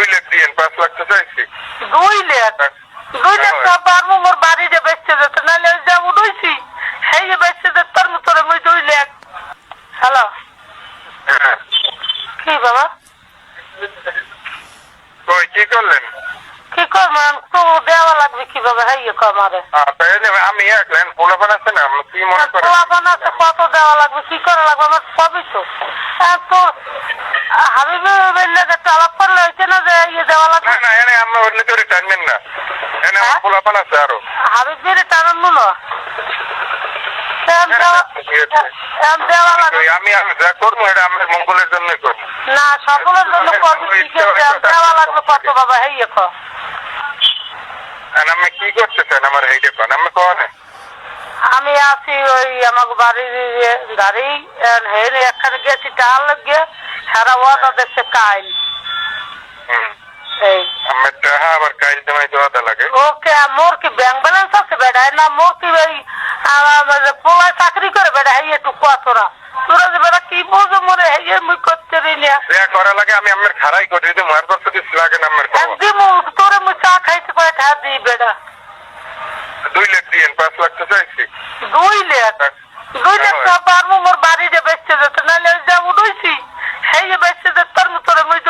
দুই লাখ দিয়েন পাঁচ লাখ তো চাইছি। দুই লাখ? দুই লাখ হ্যাঁ। টাকা পারব মোর বাড়িতে বেচতে যেতে নাহলে ওই যা উঠেছি সেই যে বেচতে যেতে তোর মতরে মুই দুই লাখ। হ্যালো? হ্যাঁ। কি বাবা? কই কি করলেন? কি করব? তো দেওয়া লাগবে কীভাবে? হ্যাঁ ইয়ে কমারে আমি একলেন পোলাপান আছে না? কি মনে করেন? পোলাপান আছে কত দেওয়া লাগবে কি করা লাগবে? আমার সবই তো। তো হাবিবি বেললে আমরা ওইলে করে টানবেন না। এনে আমার হ্যাঁ? আছে আরও। দেওয়া লাগবে ওই আমি আমি যা করব এটা আমার মঙ্গলের জন্যই করব। না সকলের জন্য করবি ঠিক আছে দেওয়া লাগবে কত বাবা ইয়ে কর আর আমি কি করতে চান? আমার এইটা কোন আমি কোনে? আমি আছি ওই আমাকে বাড়ির ইয়ে গাড়ি হেন এখানে গেছি টাল গিয়ে সারা ওয়াদা দেখছে কাইল হুম এই আমার টাহা জমাই দেওয়াটা লাগে। ওকে মোর কি ব্যাংক ব্যালেন্স আছে বেটা? না মোর কি ওই পোলায় চাকরি করে বেটা এই একটু কুয়া তোরা। তোরা যে বেটা কি বুঝো মরে? এই মুই করতে রি না। যা করা লাগে আমি আমার খারাই করে দিই মার করতে কিছু লাগে না আমার খাওয়া দিমু তোরে মুই চা খাইতে পারে খা দিই বেটা। দুই লাখ দিয়েন পাঁচ লাখ তো চাইছি। দুই লাখ দুই লাখ টাকা পারব মোর বাড়িতে বেচতে যেতে নাহলে যা উঠেছি সেই যে বেচতে যেতে তোর মতরে মুই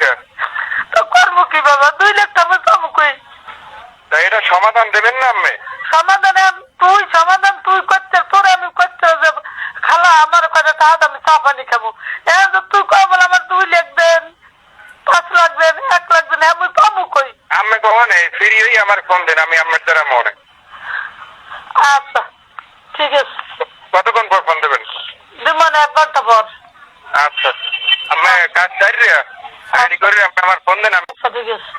কে তো করব কি বাবা দুই লাখ টাকা পাবো কই? তা এটা সমাধান দেবেন না আপনি? সমাধান তুই সমাধান তুই করতে তোর আমি করতে যাব। খালা আমার কাছে তাহাত আমি চা পানি খাব। এখন তুই কয় বলে আমার দুই লাখ দেন পাঁচ লাখ দেন এক লাখ দেন আমি পাবো কই? আমি কখন এই হই আমার ফোন দেন আমি আপনার দ্বারা মনে আচ্ছা ঠিক আছে। কতক্ষণ পর ফোন দেবেন? দিমান এক ঘণ্টা পর। আচ্ছা। আমি কাজ চাই রে? রেডি করে আপনি আমার ফোন দেন আমি আচ্ছা ঠিক আছে।